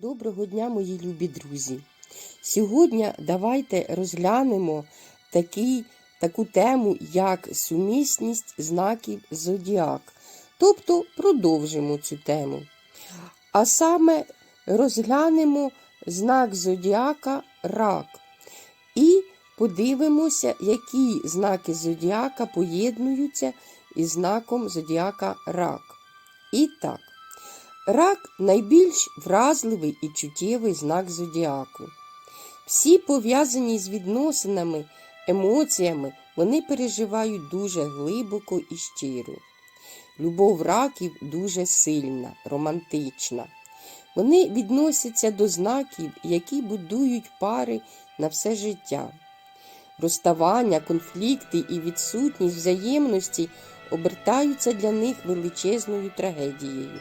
Доброго дня, мої любі друзі! Сьогодні давайте розглянемо такий, таку тему, як сумісність знаків зодіак. Тобто продовжимо цю тему. А саме розглянемо знак зодіака рак. І подивимося, які знаки зодіака поєднуються із знаком зодіака рак. І так. Рак найбільш вразливий і чуттєвий знак зодіаку. Всі пов'язані з відносинами, емоціями, вони переживають дуже глибоко і щиро. Любов раків дуже сильна, романтична. Вони відносяться до знаків, які будують пари на все життя. Розставання, конфлікти і відсутність взаємності обертаються для них величезною трагедією.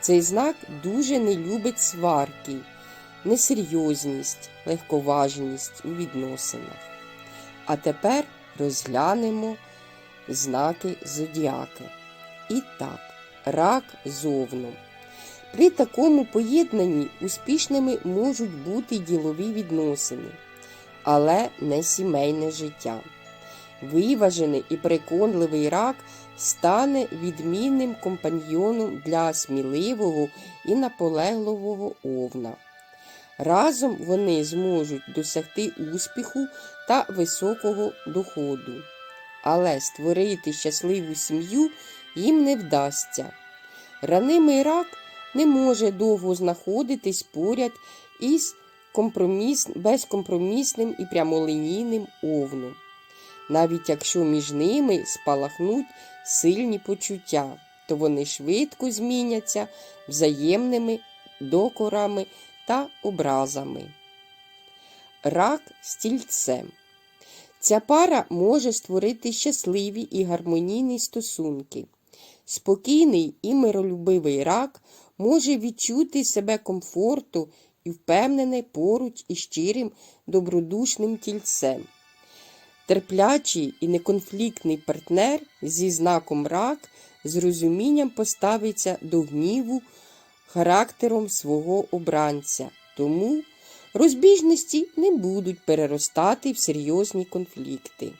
Цей знак дуже не любить сварки, несерйозність, легковажність у відносинах. А тепер розглянемо знаки зодіаки. І так, рак зовну. При такому поєднанні успішними можуть бути ділові відносини, але не сімейне життя. Виважений і переконливий рак стане відмінним компаньйоном для сміливого і наполегливого овна. Разом вони зможуть досягти успіху та високого доходу. Але створити щасливу сім'ю їм не вдасться. Ранимий рак не може довго знаходитись поряд із компроміс... безкомпромісним і прямолинійним овном навіть якщо між ними спалахнуть сильні почуття, то вони швидко зміняться взаємними докорами та образами. Рак з тільцем. Ця пара може створити щасливі і гармонійні стосунки. Спокійний і миролюбивий рак може відчути себе комфорту і впевнений поруч із щирим добродушним тільцем. Терплячий і неконфліктний партнер зі знаком рак з розумінням поставиться до гніву характером свого обранця, тому розбіжності не будуть переростати в серйозні конфлікти.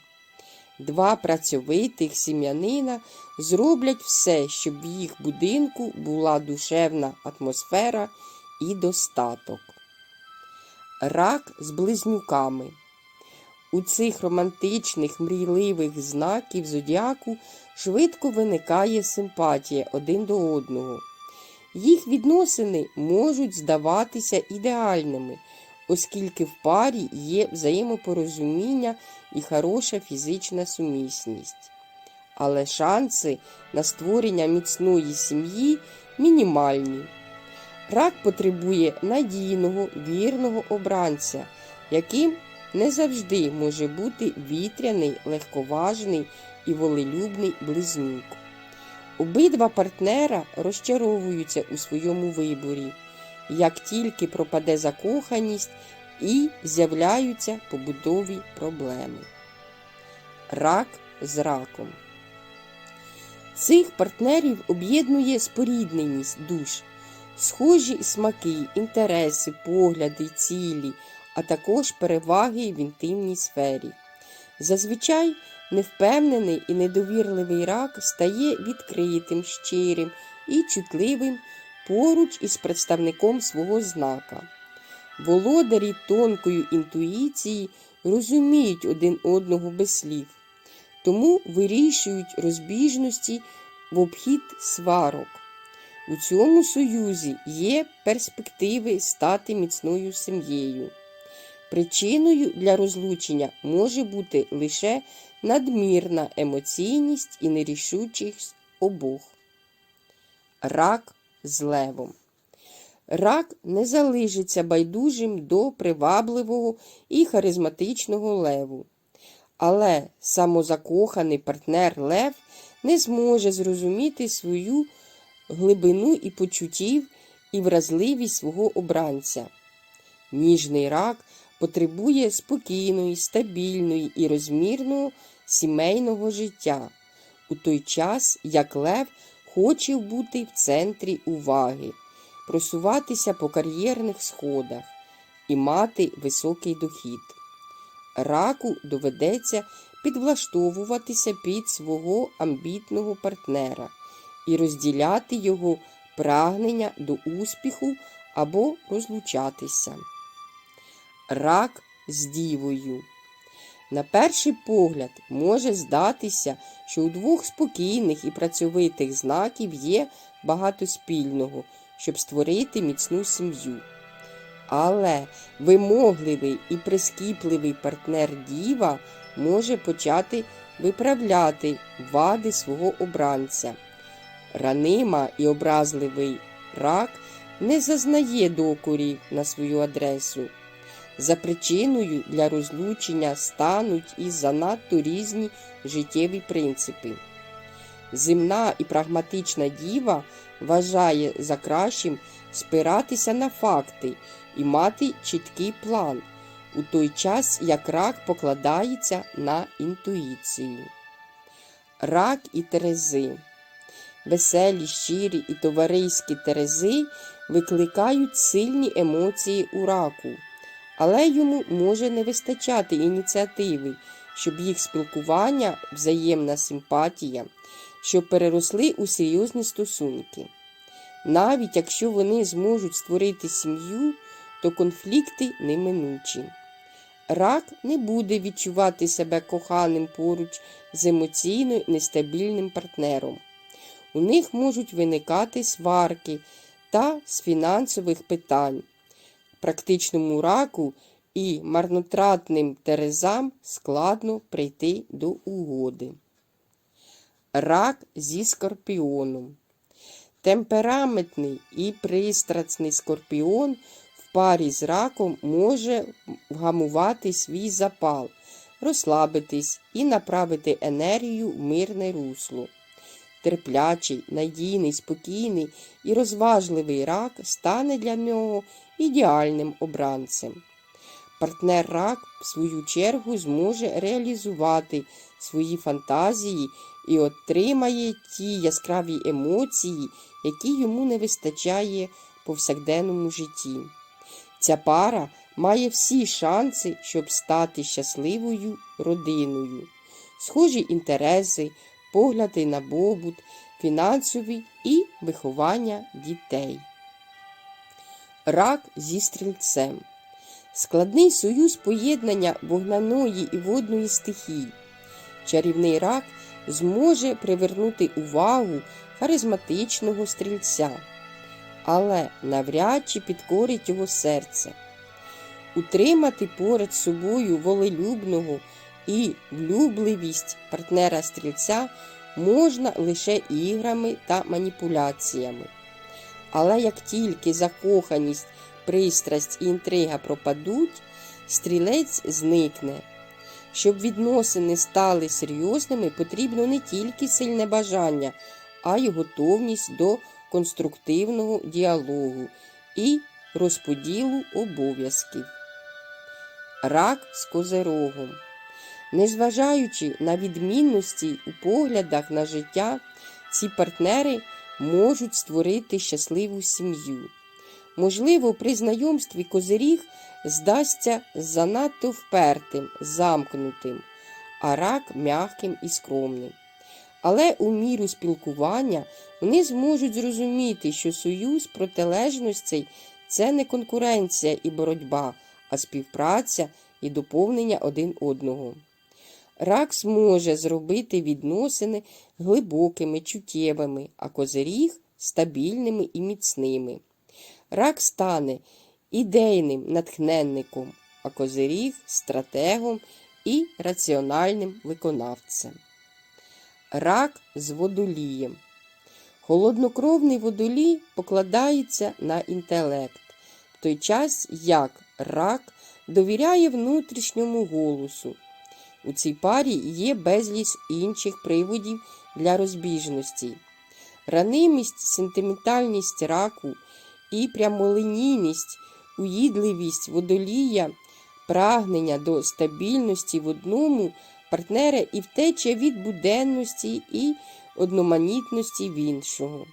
Два працьовитих сім'янина зроблять все, щоб в їх будинку була душевна атмосфера і достаток. Рак з близнюками. У цих романтичних, мрійливих знаків зодіаку швидко виникає симпатія один до одного. Їх відносини можуть здаватися ідеальними, оскільки в парі є взаємопорозуміння і хороша фізична сумісність. Але шанси на створення міцної сім'ї мінімальні. Рак потребує надійного, вірного обранця, яким не завжди може бути вітряний, легковажний і волелюбний близнюк. Обидва партнера розчаровуються у своєму виборі, як тільки пропаде закоханість і з'являються побудові проблеми. Рак з раком. Цих партнерів об'єднує спорідненість душ, схожі смаки, інтереси, погляди, цілі а також переваги в інтимній сфері. Зазвичай невпевнений і недовірливий рак стає відкритим, щирим і чутливим поруч із представником свого знака. Володарі тонкою інтуїції розуміють один одного без слів, тому вирішують розбіжності в обхід сварок. У цьому союзі є перспективи стати міцною сім'єю. Причиною для розлучення може бути лише надмірна емоційність і нерішучість обох. Рак з левом. Рак не залишиться байдужим до привабливого і харизматичного леву. Але самозакоханий партнер Лев не зможе зрозуміти свою глибину і почуттів і вразливість свого обранця. Ніжний рак потребує спокійної, стабільної і розмірного сімейного життя, у той час, як Лев хоче бути в центрі уваги, просуватися по кар'єрних сходах і мати високий дохід. Раку доведеться підлаштовуватися під свого амбітного партнера і розділяти його прагнення до успіху або розлучатися. Рак з дівою. На перший погляд може здатися, що у двох спокійних і працьовитих знаків є багато спільного, щоб створити міцну сім'ю. Але вимогливий і прискіпливий партнер діва може почати виправляти вади свого обранця. Ранима і образливий рак не зазнає докорів на свою адресу. За причиною для розлучення стануть і занадто різні життєві принципи. Земна і прагматична діва вважає за кращим спиратися на факти і мати чіткий план, у той час як рак покладається на інтуїцію. Рак і Терези Веселі, щирі і товариські Терези викликають сильні емоції у раку, але йому може не вистачати ініціативи, щоб їх спілкування, взаємна симпатія, щоб переросли у серйозні стосунки. Навіть якщо вони зможуть створити сім'ю, то конфлікти неминучі. Рак не буде відчувати себе коханим поруч з емоційно нестабільним партнером. У них можуть виникати сварки та з фінансових питань. Практичному раку і марнотратним терезам складно прийти до угоди. Рак зі скорпіоном. Темпераментний і пристрасний скорпіон в парі з раком може вгамувати свій запал, розслабитись і направити енергію в мирне русло. Терплячий, надійний, спокійний і розважливий рак стане для нього ідеальним обранцем. Партнер рак, в свою чергу, зможе реалізувати свої фантазії і отримає ті яскраві емоції, які йому не вистачає повсякденному житті. Ця пара має всі шанси, щоб стати щасливою родиною, схожі інтереси, погляди на побут, фінансові і виховання дітей. Рак зі стрільцем. Складний союз поєднання вогняної і водної стихій. Чарівний рак зможе привернути увагу харизматичного стрільця, але навряд чи підкорить його серце. Утримати поряд собою волелюбного і влюбливість партнера стрільця можна лише іграми та маніпуляціями. Але як тільки закоханість, пристрасть і інтрига пропадуть, стрілець зникне. Щоб відносини стали серйозними, потрібно не тільки сильне бажання, а й готовність до конструктивного діалогу і розподілу обов'язків. Рак з козерогом. Незважаючи на відмінності у поглядах на життя, ці партнери можуть створити щасливу сім'ю. Можливо, при знайомстві козиріг здасться занадто впертим, замкнутим, а рак м'яким і скромним. Але у міру спілкування вони зможуть зрозуміти, що союз протилежностей це не конкуренція і боротьба, а співпраця і доповнення один одного. Рак зможе зробити відносини глибокими, чуттєвими, а козиріг стабільними і міцними. Рак стане ідейним натхненником, а козиріг стратегом і раціональним виконавцем. Рак з водолієм. Холоднокровний водолій покладається на інтелект, в той час як рак довіряє внутрішньому голосу. У цій парі є безліч інших приводів для розбіжностей. Ранимість, сентиментальність раку і прямолинійність, уїдливість водолія, прагнення до стабільності в одному партнера і втеча від буденності і одноманітності в іншого.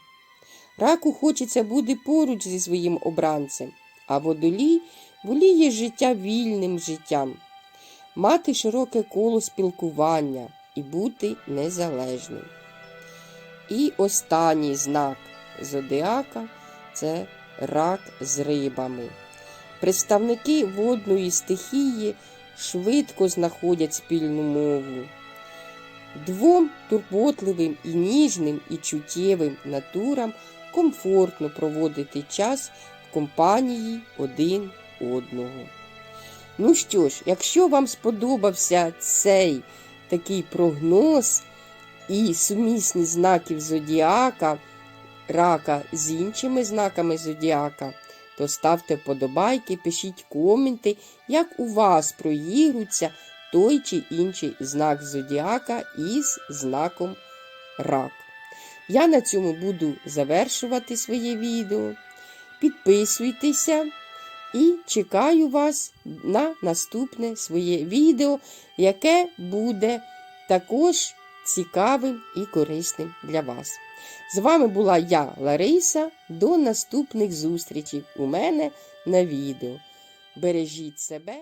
Раку хочеться бути поруч зі своїм обранцем, а водолій воліє життя вільним життям, мати широке коло спілкування і бути незалежним. І останній знак зодіака це рак з рибами. Представники водної стихії швидко знаходять спільну мову. Двом турботливим і ніжним і чуттєвим натурам комфортно проводити час в компанії один одного. Ну що ж, якщо вам сподобався цей такий прогноз і сумісні знаків зодіака, рака з іншими знаками зодіака, то ставте вподобайки, пишіть коменти, як у вас проігруться той чи інший знак зодіака із знаком рак. Я на цьому буду завершувати своє відео. Підписуйтеся і чекаю вас на наступне своє відео, яке буде також цікавим і корисним для вас. З вами була я, Лариса. До наступних зустрічей у мене на відео. Бережіть себе.